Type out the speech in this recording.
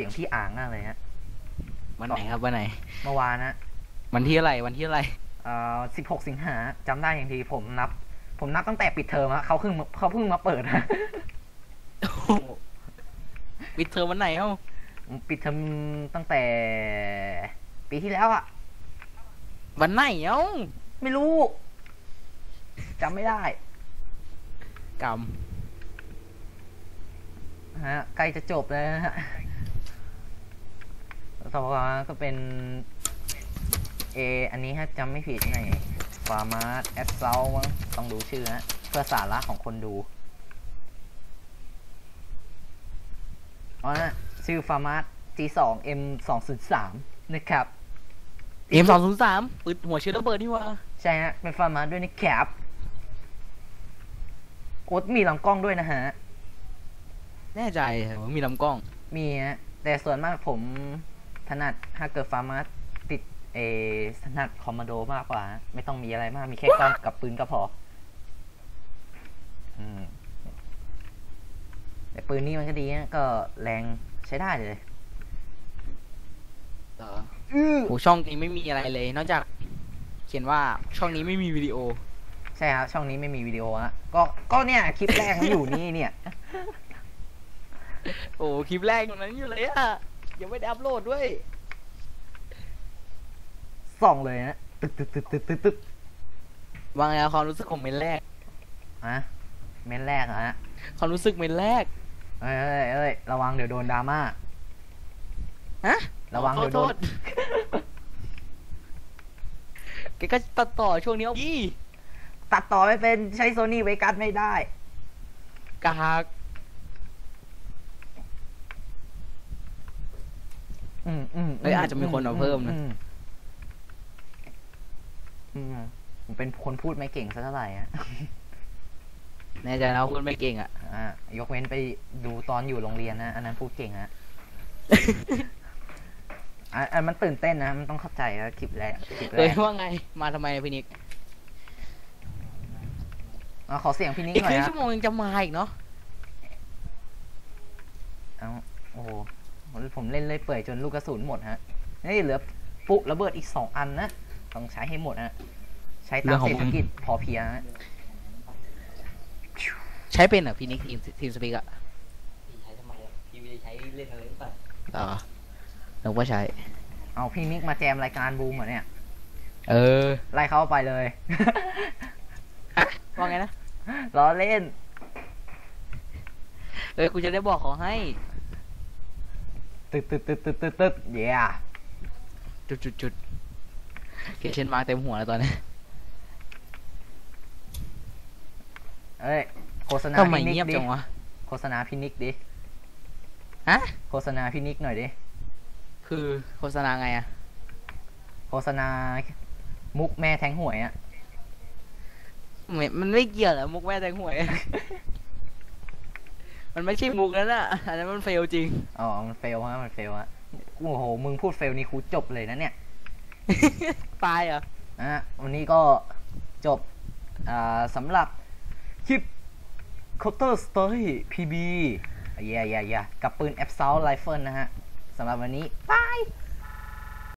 สียงพี่อ่างมากเลยฮะวันไหนครับวันไหน เมื่อวานนะวันที่อะไรวันที่อะไรเอ่อสิบหกสิงหาจำได้อย่างทีผมนับ ผมนับตั้งแต่ปิดเทอมอะเขาเพิ่งมาเขาเพิ่งมาเปิดฮะปิดเทอมวันไหนเอ้าปิดเทอมตั้งแต่ ปีที่แล้วอะวันไหนเอ้าไม่รู้จำไม่ได้กรรมฮะใกล้จะจบแล้วนะฮะ ต่อมาก็เป็นเออันนี้ฮะจำไม่ผิดในฟาร์มาร์แอปเซลมั้งต้องดูชื่อฮะเพื่อสาระของคนดูอ๋อนะชื่อฟาร์มาร์ G2 M 2 0 3นะครับเอ็มสองศูนย์สามปืนหัวเชื้อระเบิดนี่ว่าใช่ฮะเป็นฟาร์มาร์ด้วยนะครับโอ้มีลำกล้องด้วยนะฮะ แน่ใจว่ามีลำกล้อง มีฮะแต่ส่วนมากผม ถนัดถ้าเกิดฟาร์มาติดเออถนัดคอมมานโดมากกว่า ไม่ต้องมีอะไรมากมีแค่กล้องกับปืนก็พอ อืมแต่ปืนนี้มันก็ดีนะก็แรงใช้ได้เลยเหรอโหช่องนี้ไม่มีอะไรเลย นอกจาก เขียนว่าช่องนี้ไม่มีวิดีโอ ใช่ครับ ช่องนี้ไม่มีวิดีโอฮะก็ก็เนี่ยคลิปแรกมันอยู่นี่เนี่ย โอ้คลิปแรกตรงนั้นอยู่เลยอะ ยังไม่ได้อัพโหลดด้วย ส่องเลยนะตึ๊ดตึ๊ดตึ๊ดตึ๊ดตึ๊ดตึ๊ดวางไงความรู้สึกของเมนแรก อะเม้นแรกอะฮะความรู้สึกเมนแรก เอ้ยเอ้ยเอ้ยระวังเดี๋ยวโดนดราม่าฮะระวังขอเดี๋ยวโทโดษนแกก็ตัดต่อช่วงนี้เอายี่ตัดต่อไม่เป็นใช้โซนี่เวกัสไม่ได้กาก อืมอืม เอ้ยอาจจะมีคนเอาเพิ่มนะอือืมผมเป็นคนพูดไม่เก่งสักเท่าไหร่อะแน่ใจแล้วคุณไม่เก่งอะอะยกเว้นไปดูตอนอยู่โรงเรียนนะ อันนั้นพูดเก่งฮะอะอันมันตื่นเต้นนะ มันต้องเข้าใจนะคลิปแรกคลิปแรเลยกว่าไง มาทำไมพี่นิกอะขอเสียงพี่นิกอีกหน่คอยรึ่งฮะชั่วโมงยังจะมาอีกเนาะ เอาโอ้โห ผมเล่นเลยเปื่อยจนลูกกระสุนหมดฮะนี่เหลือปุ๊ระเบิดอีกสองอันนะต้องใช้ให้หมดฮะใช้ตามเศรษฐกิจพอเพียงฮะใช้เป็นเหรอพี่นิกทีมทีมสปีกอะพี่ใช้ทำไมอะพี่ไม่ได้ใช้เล่นอะไรหรือเปล่าอ๋อนึกว่าใช้ เอาพี่นิกมาแจมรายการบูมเหรอเนี่ย เออ ไล่เขาไปเลย ว่าไงนะล้อเล่น เออกูจะได้บอกเขาให้ ตึ๊ดตึ๊ดตึ๊ดตึ๊ดตึ๊ดตึ๊ดเย้จุดจุดจุดเกเชนมาเต็มหัวแล้วตอนนี้เอ้ยโฆษณาทำไมพี่นิกเงียบดิจังวะโฆษณาพี่นิกดิฮะโฆษณาพี่นิกหน่อยดิคือโฆษณาไงอะโฆษณามุกแม่แทงหวยอะ ไม่มันไม่เกี่ยวหละมุกแม่แตงหวย มันไม่ใช่มุกนั้นอะอันนั้นมันเฟลจริง อ๋อ มันเฟลฮะ มันเฟลฮะ โอ้โห มึงพูดเฟลนี่ครูจบเลยนะเนี่ย ตายเหรอนะฮะวันนี้ก็จบ อ่าสำหรับคลิป Counter Story PB เย่เย่เย่กับปืน a b s o u t Rifle นะฮะสำหรับวันนี้บาย